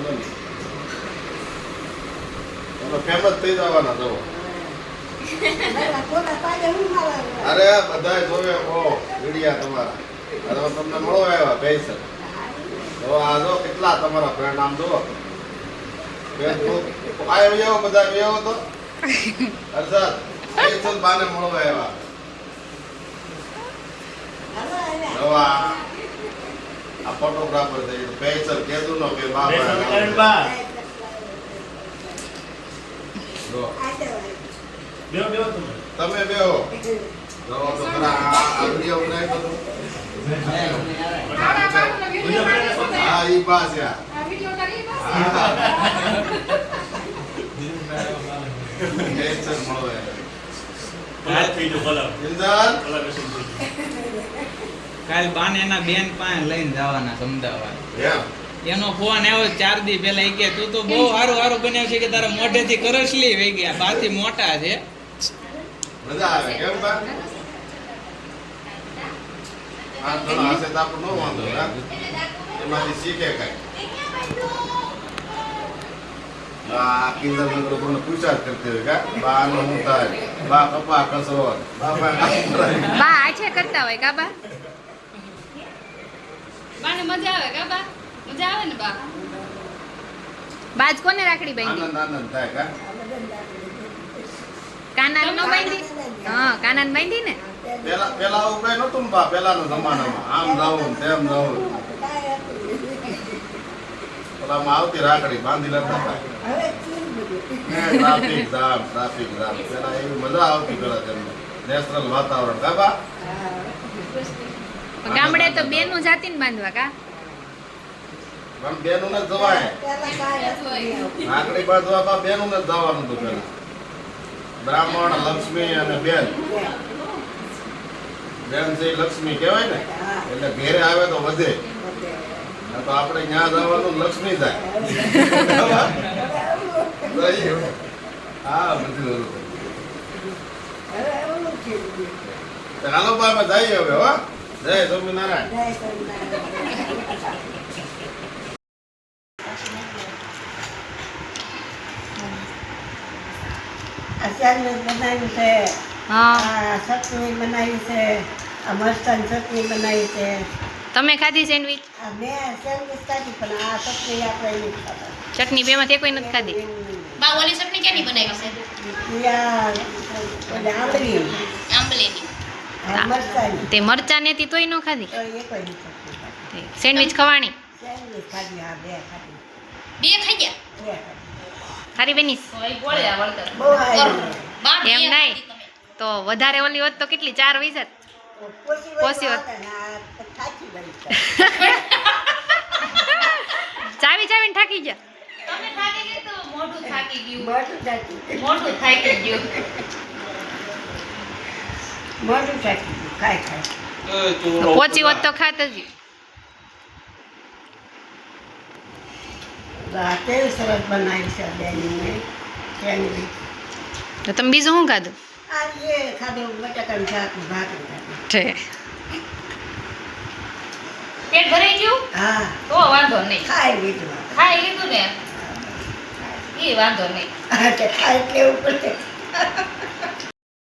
વાંધો નહીં તમે ફેમસ થઈ જવાના જવો અરે બધા જોવે, ઓ, વિડિયા તમારા. અરે તમને મળવા આવ્યા પૈસા તો આ જો કેટલા તમારા ફ્રેન્ડ આમ જુઓ. ફેસબુક આ એવો બધા, એવો તો? અરસાદ તો બાને મળવા આવ્યા. નો કે બાબા જો. બેહો બેહો તમે. તમે તો ખરા આ આ વિડિયો બનાવી દો હા ઈ પાસ યા કલર કલર કાલ બાને એના બેન પાસે લઈને જવાના સમજાવવા. એનો ફોન આવ્યો ચાર દી પેલા એ કે તું તો બહુ સારું સારું બન્યો છે કે તારા મોઢેથી કરસલી વહી ગયા. બાથી મોટા છે. મજા આવે કેમ બા? આ તો હશે તો આપણને નો વાંધો એમાંથી શીખે કઈ. આ કિંજલ નગર કોને પૂછા કરતી હોય કા? બા નો હું થાય? બા કપા કસરો બાપા બા આછે કરતા હોય કા બા? બાને મજા આવે કા બા? મજા આવે ને બા? બાજ કોને રાખડી બાંધી? આનંદ આનંદ થાય કા? કાના નો બાંધી? હા કાનાન બાંધી ને? પેલા પેલા આવું નતું ને બા પેલાના જમાનામાં. આમ જાવું ને તેમ જાવું પેલામાં આવતી રાખડી બાંધી લેતા ટ્રાફિક જામ ટ્રાફિક જામ. પેલા એવી મજા આવતી પેલા તેમને. નેચરલ વાતાવરણ. કા બા? ગામડે તો બેનું જાતી ને બાંધવા કા? બેનું ને જવાય. રાખડી બાંધવા બેનું ને જવાનું હતું પેલા. બ્રાહ્મણ, લક્ષ્મી અને બેન. બેન છે લક્ષ્મી કહેવાય ને? એટલે ઘેરે આવે તો વધે. તો આપણે ત્યાં જવાનું લક્ષ્મી થાય હા, બધું ચાલો બા અમે જઈએ હવે, હો. જય સ્વામિનારાયણ. અચાનક બનાવ્યું છે. ચટણી બનાવી છે. આ મરચાં ચટણી બનાવી છે. તમે ખાધી સેન્ડવિચ? આ મેં સેન્ડવીચ ખાધી પણ આ ચટણી આપણે ચટણી બે માંથી કોઈ નથી ખાધી? બા ઓલી ચટણી કેની બનાવી છે આંબલી આંબલીની. તે મરચા નેતી તોય ન ખાધી? સેન્ડવિચ ખવાણી બે ખાઈ ગયા? ખારી બેનીસ બહુ આવી બા બે એમ નહીં. તો વધારે ઓલી હોત તો કેટલી? ચાર વીસ જ? પોસી હોત. ચાવી ચાવીને થાકી ગયા. મોટું થાકી ગયું મોટું થાકી ગયું. મોઢું ખાય ખાય પોચી હોત તો ખાત જ. સરસ બનાવી છે બેનને સેન્ડવીચ તો તમે બીજું શું ખાધું? આ એ ખાધું બટાકાનું શાક ભાખરી ખાધી. છે પેટ ભરાઈ ગયું? હા. તો વાંધો નહીં. ખાઈ લીધું ખાઈ લીધું ને? એ વાંધો નહીં. ખાઈ કેવું પડે.